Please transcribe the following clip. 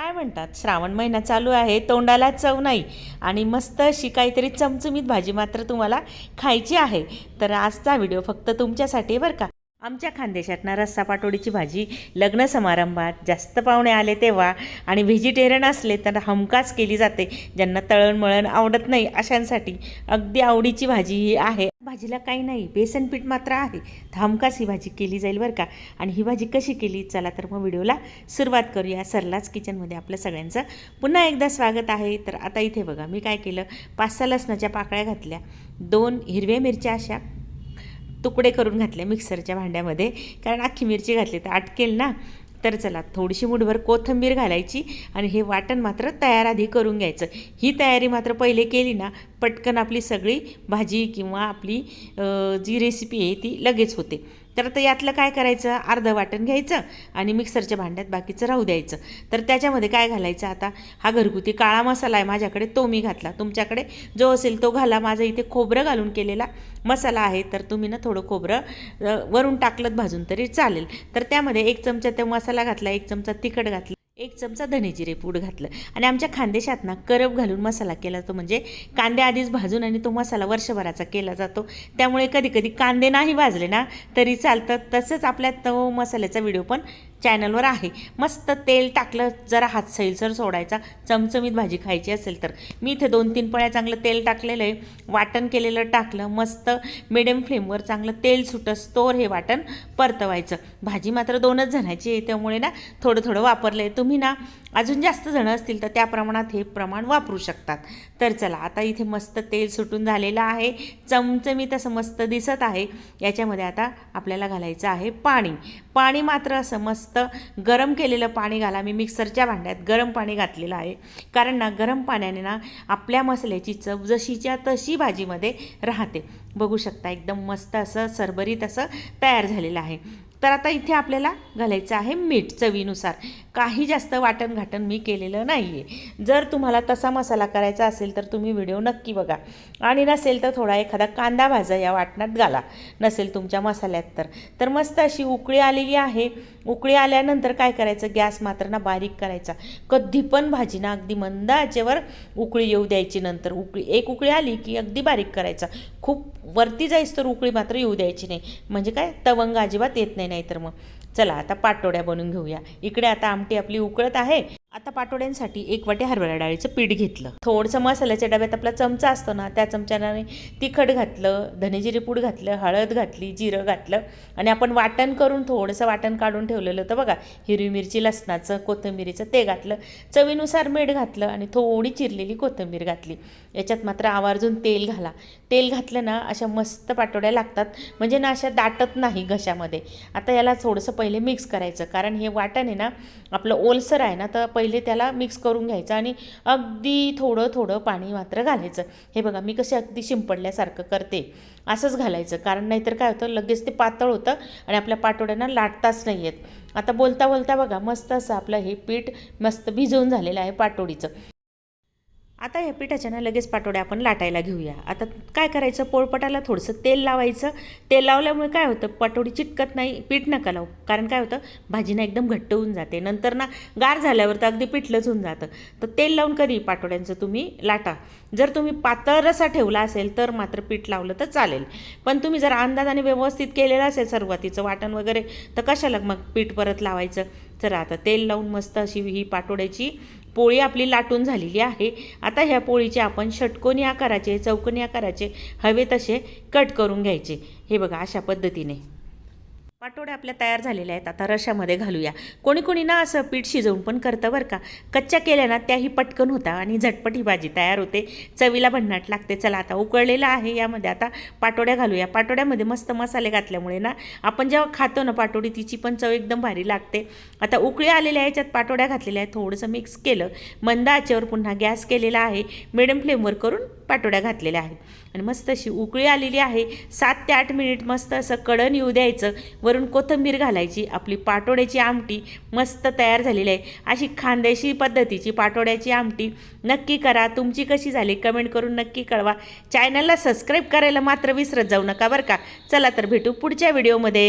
काय म्हणतात? श्रावण महिना चालू आहे तोंडाला चव नाही आणि मस्त अशी काहीतरी चमचमीत भाजी मात्र तुम्हाला खायची आहे. तर आजचा व्हिडिओ फक्त तुमच्यासाठी बरं का. आमच्या खानदेशातनं रस्सा पाटोडीची भाजी लग्न समारंभात जास्त पाहुणे आले तेव्हा आणि व्हेजिटेरियन असले तर हमखास केली जाते ज्यांना तळणमळण आवडत नाही अशांसाठी अगदी आवडीची भाजी ही आहे. भाजीला काही नाही बेसन पीठ मात्र आहे. धामकास हमखास ही भाजी केली जाईल बरं का? आणि ही भाजी कशी केली? चला तर मग व्हिडिओला सुरुवात करूया. सरलाच किचनमध्ये आपलं सगळ्यांचं पुन्हा एकदा स्वागत आहे. तर आता इथे बघा मी काय केलं? पाच सहा लसणाच्या पाकळ्या घातल्या. दोन हिरव्या मिरच्या अशा तुकडे करून घातले मिक्सरच्या भांड्यामध्ये. कारण अख्खी मिरची घातली तर अटकेल ना? तर चला थोडीशी मुठभर कोथिंबीर घालायची आणि हे वाटण मात्र तयार आधी करून घ्यायचं. ही तयारी मात्र पहिले केली ना पटकन आपली सगळी भाजी किंवा आपली जी रेसिपी आहे ती लगेच होते. तर आता यातलं काय करायचं? अर्धं वाटण घ्यायचं आणि मिक्सरच्या भांड्यात बाकीचं राहू द्यायचं. तर त्याच्यामध्ये काय घालायचं आता? हा घरगुती काळा मसाला आहे माझ्याकडे तो मी घातला. तुमच्याकडे जो असेल तो घाला. माझं इथे खोबरं घालून केलेला मसाला आहे तर तुम्ही ना थोडं खोबरं वरून टाकलं भाजून तरी चालेल. तर त्यामध्ये एक चमचा तो मसाला घातला एक चमचा तिखट घातला. एक चमचा धनेजिरे पूड घातलं. आणि आमच्या खानदेशात ना करप घालून मसाला केला जातो. म्हणजे कांदे आधीच भाजून आणि तो मसाला वर्षभराचा केला जातो. त्यामुळे कधी कधी कांदे नाही भाजले ना तरी चालतं. तसंच आपल्या तो मसाल्याचा व्हिडिओ पण चॅनलवर आहे. मस्त तेल टाकलं जरा हात सैलसर सोडायचा चमचमीत भाजी खायची असेल तर. मी इथे दोन तीन पळ्या चांगलं तेल टाकलेलं आहे. वाटण केलेलं टाकलं मस्त मिडियम फ्लेमवर चांगलं तेल सुटस तोर हे वाटण परतवायचं. भाजी मात्र दोनच जणांची आहे त्यामुळे ना थोडं थोडं वापरलं आहे तुम्ही ना अजून जास्त जणं असतील तर त्या प्रमाणात हे प्रमाण वापरू शकतात. तर चला आता इथे मस्त तेल सुटून झालेलं आहे. चमचमीत असं मस्त दिसत आहे. याच्यामध्ये आता आपल्याला घालायचं आहे पाणी. पाणी मात्र असं मस्त गरम केलेलं पाणी घाला. मी मिक्सरच्या भांड्यात गरम पाणी घातलेलं आहे. कारण ना गरम पाण्याने ना आपल्या मसाल्याची चव जशीच्या तशी भाजीमध्ये राहते. बघू शकता एकदम मस्त असं सरबरीत असं तयार झालेलं आहे. तर आता इथे आपल्याला घालायचं आहे मीठ चवीनुसार. काही जास्त वाटण घाटण मी केलेलं नाही आहे जर तुम्हाला तसा मसाला करायचा असेल तर तुम्ही व्हिडिओ नक्की बघा. आणि नसेल तर थोडा एखादा कांदा भाजा या वाटणात घाला. नसेल तुमच्या मसाल्यात तर. तर मस्त अशी उकळी आलेली आहे. उकळी आल्यानंतर काय करायचं? गॅस मात्र ना बारीक करायचा. कधी पण भाजी ना अगदी मंद आचेवर उकळी येऊ द्यायची नंतर. उकळी एक उकळी आली की अगदी बारीक करायचा. खूप वरती जाईस तर उकळी मात्र येऊ द्यायची नाही. म्हणजे काय? तवंग अजिबात येत नाही. नाहीतर मग. चला आता पाटोड्या बनवून घेऊया. इकडे आता आमटी आपली उकळत आहे. आता पाटोड्यांसाठी एक वाटी हरभरा डाळीचं पीठ घेतलं. थोडंसं मसाल्याच्या डब्यात आपला चमचा असतो ना त्या चमच्याने तिखट घातलं धनेजिरे पूड घातलं हळद घातली जिरं घातलं आणि आपण वाटण करून थोडंसं वाटण काढून ठेवलेलं होतं बघा. हिरवी मिरची लसणाचं कोथिंबिरीचं ते घातलं. चवीनुसार मीठ घातलं आणि थोडी चिरलेली कोथिंबीर घातली. याच्यात मात्र आवर्जून तेल घाला. तेल घातलं ना अशा मस्त पाटोड्या लागतात. म्हणजे ना अशा दाटत नाही घशामध्ये. आता याला थोडंसं पहिले मिक्स करायचं. कारण हे वाटण आहे ना आपलं ओलसर आहे ना तर पहिले त्याला मिक्स करून घ्यायचं आणि अगदी थोडं थोडं पाणी मात्र घालायचं. हे बघा मी कसे अगदी शिंपडल्यासारखं करते. असंच घालायचं. कारण नाहीतर काय होतं लगेच ते पातळ होतं आणि आपल्या पाटोड्यांना लाटताच नाही येत. आता बोलता बोलता बघा मस्त असं आपलं हे पीठ मस्त भिजवून झालेलं आहे पाटोडीचं. आता या पिठाच्या ना लगेच पाटोड्या आपण लाटायला घेऊया. आता काय करायचं? पोळपटाला थोडंसं तेल लावायचं. तेल लावल्यामुळे काय होतं? पाटोडी चिटकत नाही. पीठ नका लावू. कारण काय होतं? भाजीनं एकदम घट्ट होऊन जाते. नंतर ना गार झाल्यावर तर अगदी पिठलंच होऊन जातं. तर तेल लावून कधी पाटोड्यांचं तुम्ही लाटा. जर तुम्ही पातळ रसा ठेवला असेल तर मात्र पीठ लावलं तर चालेल. पण तुम्ही जर अंदाजाने व्यवस्थित केलेलं असेल सुरुवातीचं वाटण वगैरे तर कशाला मग पीठ परत लावायचं? चला आता तेल लावून मस्त अशी ही पाटोड्याची पोळी आपली लाटून झालेली आहे. आता ह्या पोळीचे आपण षटकोनी आकाराचे चौकोनी आकाराचे हवे तसे कट करून घ्यायचे. हे बघा अशा पद्धतीने. पाटोड्या आपल्या तयार झालेल्या आहेत. आता रशामध्ये घालूया. कोणी कोणी ना असं पीठ शिजवून पण करतं बरं का. कच्च्या केल्या ना त्याही पटकन होता आणि झटपट ही भाजी तयार होते. चवीला भन्नाट लागते. चला आता उकळलेलं आहे. यामध्ये आता पाटोड्या घालूया. पाटोड्यामध्ये मस्त मसाले घातल्यामुळे ना आपण जेव्हा खातो ना पाटोडी तिची पण चव एकदम भारी लागते. आता उकळी आलेल्या याच्यात पाटोड्या घातलेल्या आहेत. थोडंसं मिक्स केलं. मंद आचेवर पुन्हा गॅस केलेला आहे. मिडियम फ्लेमवर करून पाटोड्या घातलेल्या आहेत. आणि मस्त अशी उकळी आलेली आहे. सात ते आठ मिनिट मस्त असं कडण येऊ द्यायचं. वरून कोथिंबीर घालायची. आपली पाटोड्याची आमटी मस्त तयार झालेली आहे. अशी खानदेशी पद्धतीची पाटोड्याची आमटी नक्की करा. तुमची कशी झाली कमेंट करून नक्की कळवा. चॅनलला सबस्क्राईब करायला मात्र विसरत जाऊ नका बरं का? चला तर भेटू पुढच्या व्हिडिओमध्ये.